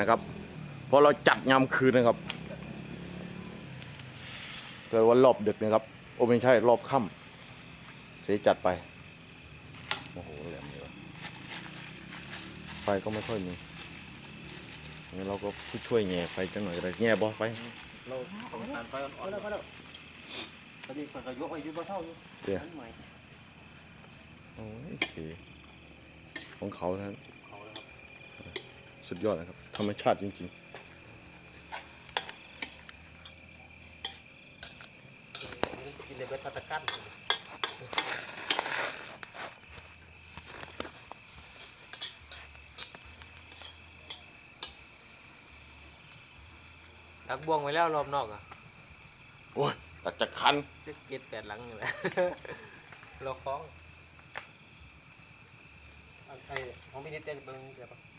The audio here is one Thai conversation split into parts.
นะครับเพราะเราจัดยามคืนนะครับเลยว่ารอบดึกนะครับโอ้ไม่ใช่รอบค่ำเสียจัดไปโอ้โหแหลมเลยวะไฟก็ไม่ค่อยมีงั้นเราก็ช่วยแง่ไฟจังหน่อยก็ได้แง่บ่ไฟเราต้องการไฟอ่อนๆแล้วตอนนี้มันก็ยกไว้ยู่บ่เท่าอยู่เดี๋ยวโอ้ยสีของเขานะ เขาแล้วครับ สุดยอดนะครับ ธรรมชาติจริงกินในเบ็ดปาตะกันดักบ่วงไว้แล้วรอบนอกอะๆโอ้ยตัดจากคันเจ็ดแปดหลังอยู่แหละเราคล้องอันไอ้ของพี่นิดเต้นเบิ้งเดี๋ยวปะ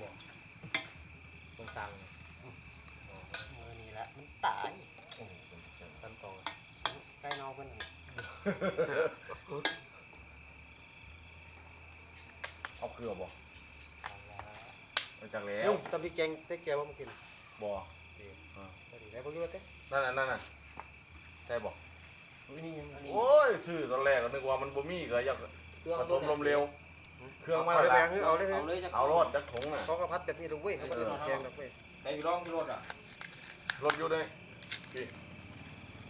บ่วงตรงกลางเออนี่ละมันตายตันโตใกล้นอกเพิ่นเอาเกลือบ่ไปจากแล้เอ้าวตำพริกแกงเต๊กแกว่ามากินบ่พอดีได้พวกนี้เต้นั่นน่ะนั่นน่ะใช่บ่นี่ยังโอ้ยชื่อตอนแรกก็นึกว่ามันบ่มีก็อยากเครื่องผสมลมเร็ว เครื่องมาเอาแล้เลวยแบงเอาเลยเอาเลยจะเอารอดจากถุงน่ะ เขากระพัดแบบนี้ดูเว้ยเขาไม่ได้แกงแบบเว้ยใส่ร้องที่รถอะรถอยู่เลย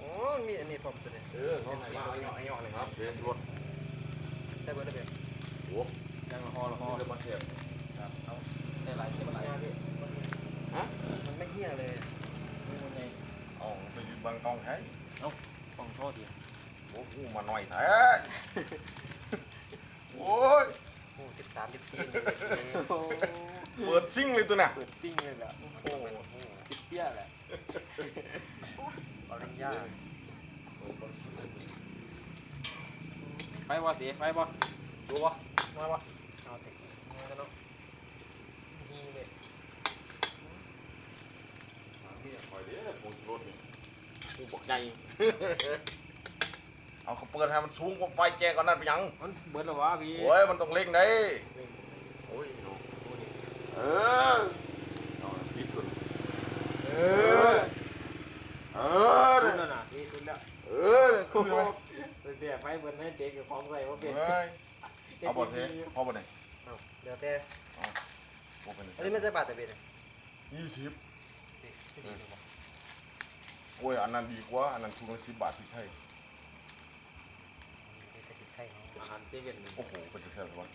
อ๋อมีอันนี้พร้อมตัวนี้เออเขาให้มาเอาเนาะเอาเนาะนี่ครับเสียรถได้เบอร์ได้เบอร์โอ้ยังฮอละฮอเดี๋ยวมาเสียบครับเอาได้หลายเท่ามันไหร่ยาพี่มันไม่เหี้ยเลยนี่มันไงเอาไปยืนบังกองใช้ฟองโทษดีโอ้โหมาหน่อยแท้โอ้ยโอ้สิบสามสิบสี่เปิดซิ่งเลยตัวน่ะเปิดซิ่งเลยแหละโอ้โหติดเปี้ยแหละปริญญาไปวะเสียไปวะดูวะมาวะเอาเตะเนาะนี่เลยคอยเด้อปูรถนี่ปูปักใหญ่ เอาเขาเปิดให้มันสูงกว่าไฟแจก่อนนั่นไปยังมันเบิดแล้ววะพี่โอ้ยมันต้องเร่งได้โอ้ยเนาะเออเอาปิดก่อนเอเอออสุเออดแล้วนะพี่สุดแล้วเออคือไหมเดี๋ยวไฟเบิดให้เด็กกับของใส่ว่าเป็นเฮ้ยเอาบทเทพอบ่ไหนเอาเดี๋ยวแต่บ่เป็นอันนี้ไม่ใช่บาทแต่เบ็ดเลยยี่สิบที่ดีเลยโอ้ยอันนั้นดีกว่าอันนั้นถุงละสิบบาทพี่ไทยนี่จะติดไข่เขา อาหารเซเว่นโอ้โหเป็นจะแซ่บวะ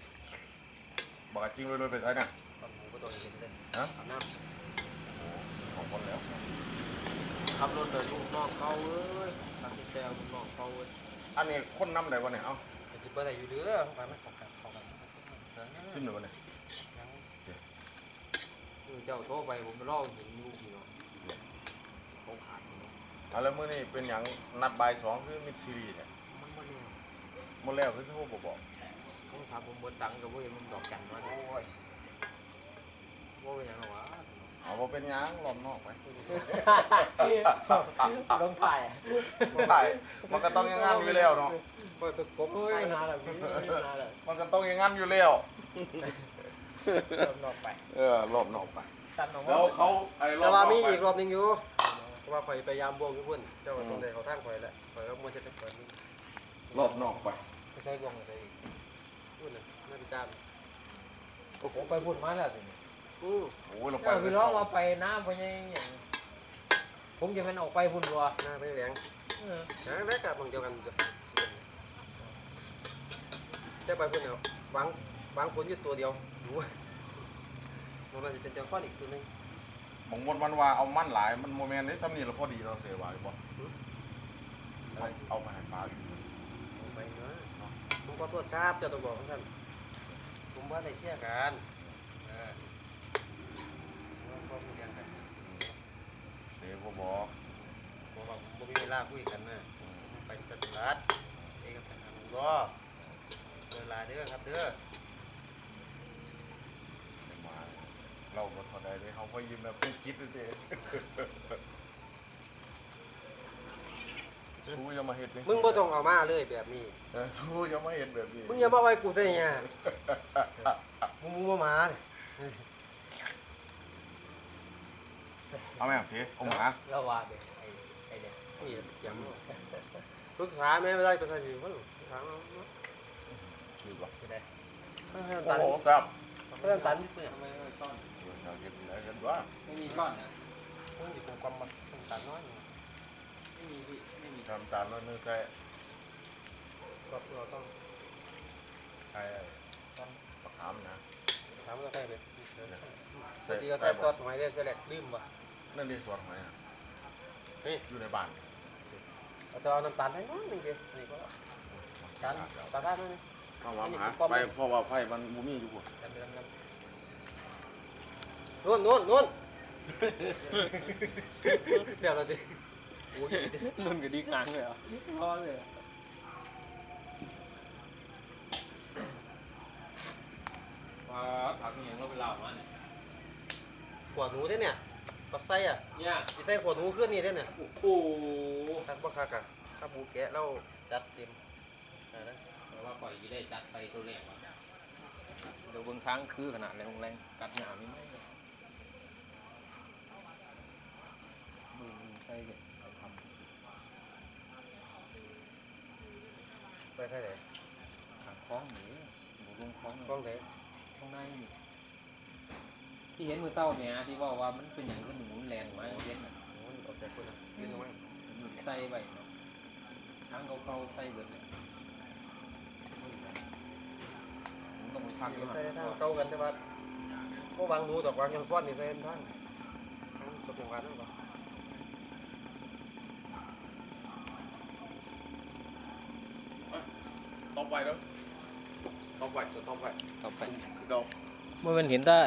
บากจริงเลยๆไปใช้น่ะตอนหมูก็ตัวเห็นเลยฮะอาบน้ำของคนแล้วขับรถเดินลูกน้องเขาเอ้ยตัดสินใจเอาลูกน้องเขาเอ้ยอันนี้คนน้ำไหนวะเนี่ยเอ้าแต่จิบเบอร์ไหนอยู่เรือของกันไหมของกันของกันซิมไหนวะเนี่ยคือเจ้าโทรไปผมไปลอกเห็นอยู่พี่เนาะเขาขาดอยู่เนาะเอาแล้วมื้อนี้เป็นหยังนัดบ่ายสองคือมิดซีรีส์เนี่ยมันมาแล้ว หมดแล้วคือโทรบ่บอกเขาถามผมเบิดตังค์กับว่าเห็นมันดอกจันทร์ว่าโอ้ยว่าเป็นหยังหรอวะเอาบ่เป็นหยังล้อมนอกไปต้องถ่ายใช่มันก็ต้องอย่างงั้นอยู่แล้วเนาะโอ้ยไปกบโอ้ยนานแล้วพี่นานแล้วมันก็ต้องอย่างงั้นอยู่แล้ว เริ่มนอกไปเออรอบนอกไปตัดออกแล้วเขาไอ้รอแต่บนว่าอกมีไปอีกรอบหนึงอยู่เพราะว่าข่อยพยายามบวกอยู่เพิ่นเจ้าก็ต้องได้เขาทางข่อยแหละข่อยก็มัวจะจะเปิดนี่รอบนอกไป ไม่ใช่บวกอะไรอีกพูดน่ะไม่ไปจ้ามโอ้โหไปพูดมาแล้วสิอือโอ้ยเราไปก็เลคืยอสร้อองงว่าไปน้ำไปยังอย่างผมจะเป็นออกไปพุ่นรัวหน้าไปแหลงเออหาได้กับบางเดียวกันจ้ะจะไปเพิ่นเอาวางวางผลอยู่ตัวเดียวรู้ว่ามันน่าจะเป็นเจ้าข้อนอีกตัวหนึงบางวันมันว่าเอามันหลายมันโมเมนต์ได้ซ้ำนี่เราพอดีเราเสียไว้บ่เอาเอาไปให้ปลาอยู่ เอาไปเนาะผมข อโทษครับเจ้าต้องบอกท่าน ผมว่าได้เชี่ยกันเออว่าเขามีกันกันเสียบ่บอกบอกว่าผมบ่มีเวลาคุยกันนะผมไปตลาดเองกับทางรอเวลาเด้อครับเด้อเสียมาเราก็ทอได้เลยเขาพอยิ้มแบบเป็นกิ๊บเลยเจ้ สู้อย่ามาเฮ็ดเลยมึงบ่ต้องเอามาเลยแบบนี้ เออสู้อย่ามาเฮ็ดแบบนี้มึงอย่ามาไว้กูซะเนี่ยมึงมูมาหมาเนี่ยเอาไหมอะสิเอาหมาเราว่าเด็กไอ้ไอ้เนี่ยนี่เสียงปรึกษาแม่ไม่ได้ไปใส่ดีมั้งถามเอาดีกว่าจะได้ให้โอ้ตันโหครับให้ตันนิดเดียวทำไมไม่ซ่อนอยากเห็นอะไรกันวะไม่มีก้อนนะมันอยู่ตรงความมันตันน้อย ไม่มีพี่ไม่มีทำตามแล้วนึกใช่ก็เราต้องใช่มะขามนะถามว่าใครเลยสวัสดีก็แค่ตอดหอยได้แค่แหลกลืมว่ะนั่นเรียกสวนหอยอะเฮ้ยอยู่ในบ้านเอาตัวน้ำตาลให้น้อยนึงเดียวนี่ก็ตาลตาลได้ไหมเอาหมาหาไปเพราะว่าไฟมันมูมี่อยู่กว่านู่นนู่นนู่นเดี๋ยวเราดิ โอ้ยนุ่นกับดีกลางเลยเหรอร้อนเลยว้าผักเนียงเราไปล่ามาเนี่ยขวดหนูได้เนี่ยปักไส้อะเนี่ยอีไส้ขวดหนูขึ้นนี่ได้เนี่ยโอ้โหทักบ่คักะถ้าหมูแกะเราจัดเต็มอ่านะแต่ว่าปล่อยยี่ได้จัดไปตัวแรกวะเดี๋ยวบางครั้งคือขนาดแรงแรงกัดหนามนี่ไม่ดูใช่เลยทำ ไป เท่าไหร่ขางคล้องหมูหมูลงคล้องกล้องไหนข้างในนี่ที่เห็นมือเต้าเนี่ยที่ว่าว่ามันเป็นอย่างขึ้นหมุนแรงมาเย็นน่ะโอ้ยออกจากคนอะกินลงมาใส่ไปเนาะทั้งเก่าๆใส่เบิดเลยผมต้องพักอยู่ใส่นะทางเก่ากันแต่ว่าก็วางหนูดอกวางยังฟ้อนนี่ใส่ทางทางสมองกันนั่นก่อน ตบ ไว้แล้วตบไว้สต็อปไว้ต่อไปคือเรา เมื่อมันเห็นได้